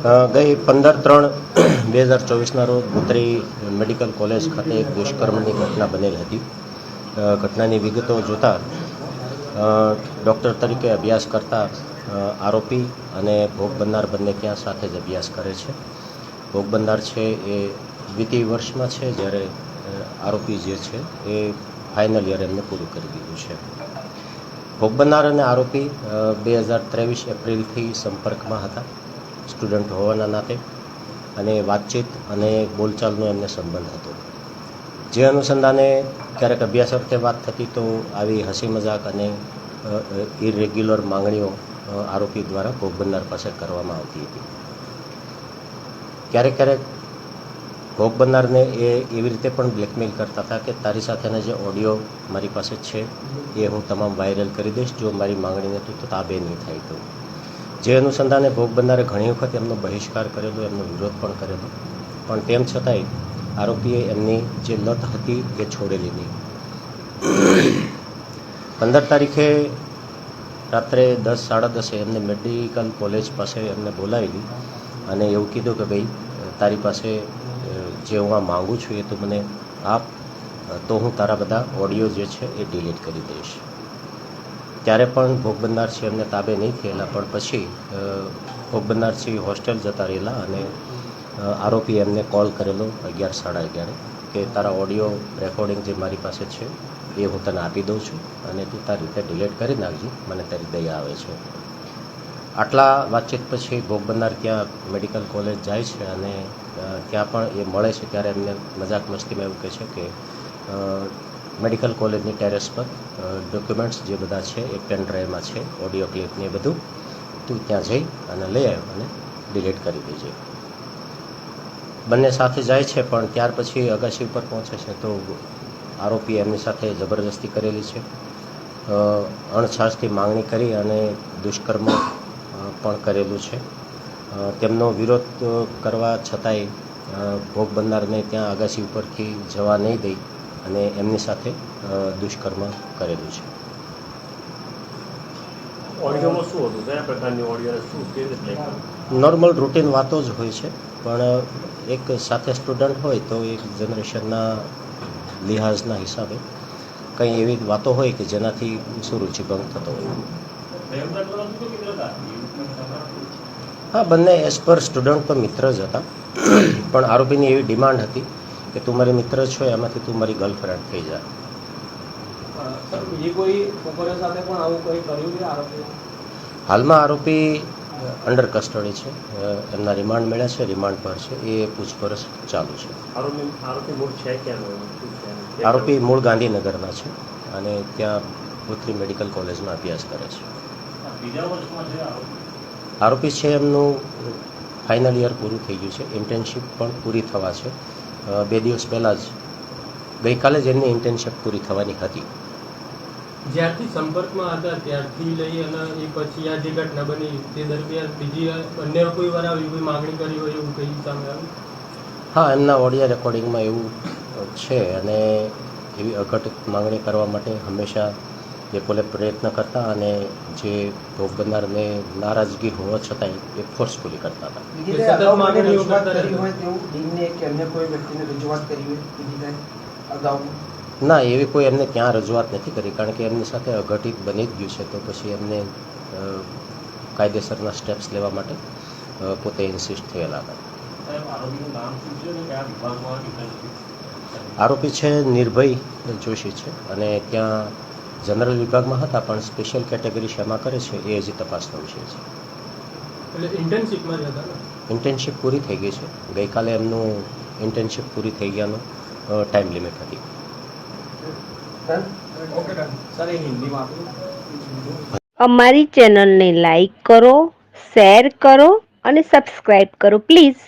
ગઈ પંદર ત્રણ બે હજાર ચોવીસના રોજ ગોત્રી મેડિકલ કોલેજ ખાતે એક દુષ્કર્મની ઘટના બનેલ હતી. ઘટનાની વિગતો જોતા ડૉક્ટર તરીકે અભ્યાસ કરતા આરોપી અને ભોગ બનનાર બંને ત્યાં સાથે જ અભ્યાસ કરે છે? ભોગ બનનાર છે એ દ્વિતીય વર્ષમાં છે જ્યારે આરોપી જે છે એ ફાઇનલ યર એમને પૂરું કરી દીધું છે. ભોગ બનનાર અને આરોપી બે હજાર ત્રેવીસ એપ્રિલથી સંપર્કમાં હતા. સ્ટુડન્ટ હોવાના નાતે અને વાતચીત અને બોલચાલનો એમને સંબંધ હતો. જે અનુસંધાને ક્યારેક અભ્યાસ વખતે વાત થતી તો આવી હસી મજાક અને ઇરેગ્યુલર માંગણીઓ આરોપી દ્વારા ભોગ પાસે કરવામાં આવતી હતી. ક્યારેક ક્યારેક ભોગ બનનારને એ એવી રીતે પણ બ્લેકમેલ કરતા હતા કે તારી સાથેના જે ઓડિયો મારી પાસે છે, એ હું તમામ વાયરલ કરી દઈશ, જો મારી માંગણીને તું તાબે નહીં થાય તો. જે અનુસંધાને ભોગ બનનારે ઘણી વખત એમનો બહિષ્કાર કરેલો, એમનો વિરોધ પણ કરેલો. પણ તેમ છતાંય આરોપીએ એમની જે લત હતી એ છોડેલી નહીં પંદર તારીખે રાત્રે દસ, સાડા દસે એમને મેડિકલ કોલેજ પાસે એમને બોલાવેલી અને એવું કીધું કે ભાઈ, તારી પાસે જે હું આ માગું છું એ તું મને આપ, તો હું તારા બધા ઓડિયો જે છે એ ડિલીટ કરી દઈશ. ત્યારે પણ ભોગ બનનાર એમને તાબે નહીં થયેલા. પણ પછી ભોગ બનનાર હોસ્ટેલ જતા રહેલા અને આરોપી એમને કોલ કરેલો અગિયાર સાડા અગિયારે કે તારા ઓડિયો રેકોર્ડિંગ જે મારી પાસે છે એ હું તને આપી દઉં છું અને તું તારી રીતે ડિલેટ કરી નાખજે, મને તારી દયા આવે છે. આટલા વાતચીત પછી ભોગ બનનાર ત્યાં મેડિકલ કોલેજ જાય છે અને ત્યાં પણ એ મળે છે ત્યારે એમને મજાક મસ્તીમાં એવું કહે છે કે મેડિકલ કોલેજની ટેરેસ પર ડોક્યુમેન્ટ્સ જે બધા છે એ પેન ડ્રાઈવમાં છે, ઓડિયો ક્લિપ ને એ બધું, તું ત્યાં જઈ અને લઈ આવ્યો અને ડિલીટ કરી દેજે. બંને સાથે જાય છે, પણ ત્યાર પછી અગાશી ઉપર પહોંચે છે, તો આરોપી એમની સાથે જબરદસ્તી કરેલી છે. અણછાસથી માગણી માંગણી કરી અને દુષ્કર્મ પણ કરેલું છે. તેમનો વિરોધ કરવા છતાંય ભોગ બનનારને ત્યાં અગાશી ઉપરથી જવા નહીં દઈ. અને એમની સાથે દુષ્કર્મ કરેલું છે. ઓડિયોમાં શું હતું? કયા પ્રકારની ઓડિયો શું કેવી નોર્મલ રૂટીન વાતો જ હોય છે પણ એક સાથે સ્ટુડન્ટ હોય તો એક જનરેશનના લિહાઝના હિસાબે કંઈ એવી વાતો હોય કે જેનાથી સુરુચિભંગ થતો હોય. હા બંને એઝ પર સ્ટુડન્ટ તો મિત્ર જ હતા પણ આરોપીની એવી ડિમાન્ડ હતી કે તું મારી મિત્ર છો એમાંથી તું મારી ગર્લફ્રેન્ડ થઈ જા. હાલમાં આરોપી અંડર કસ્ટડી છે. એમના રિમાન્ડ મળ્યા છે રિમાન્ડ પર છે. એ પૂછપરછ ચાલુ છે. આરોપી મૂળ ગાંધીનગરના છે અને ત્યાં પુત્રી મેડિકલ કોલેજમાં અભ્યાસ કરે છે. આરોપી? છે એમનું ફાઇનલ યર પૂરું થઈ ગયું છે. ઇન્ટર્નશીપ પણ પૂરી થવા છે. બે દિવસ પહેલાં જ ગઈકાલે જ એમની ઇન્ટર્નશીપ પૂરી થવાની હતી. જ્યારથી સંપર્કમાં હતા ત્યારથી લઈ અને એ પછી આ જે ઘટના બની તે દરમિયાન બીજી અન્ય કોઈ વાર આવી કોઈ માગણી કરી હોય એવું કઈ સામે આવ્યું? હા એમના ઓડિયો રેકોર્ડિંગમાં એવું છે અને એવી અઘટિત માંગણી કરવા માટે હંમેશા એ પોલે પ્રયત્ન કરતા અને જે ભોગ બનનારને નારાજગી હોવા છતાંય એ ફોર્સફુલી કરતા હતા. અગાઉ ના એવી કોઈ એમને ત્યાં રજૂઆત નથી કરી કારણ કે એમની સાથે અઘટિત બની જ ગયું છે તો પછી એમને કાયદેસરના સ્ટેપ્સ લેવા માટે પોતે ઇન્સિસ્ટ થયેલા હતા? આરોપી છે નિર્ભય જોશી છે અને ત્યાં જનરલ વિભાગમાં હતા પણ સ્પેશિયલ કેટેગરી શેમાં કરે છે એ હજી તપાસનો વિષય છે. એટલે ઇન્ટર્નશીપમાં જ હતા ઇન્ટર્નશીપ પૂરી થઈ ગઈ છે. ગઈકાલે એમનું ઇન્ટર્નશીપ પૂરી થઈ ગયાનો ટાઈમ લિમિટ હતી. અમારી ચેનલને લાઈક કરો શેર કરો અને સબસ્ક્રાઈબ કરો પ્લીઝ.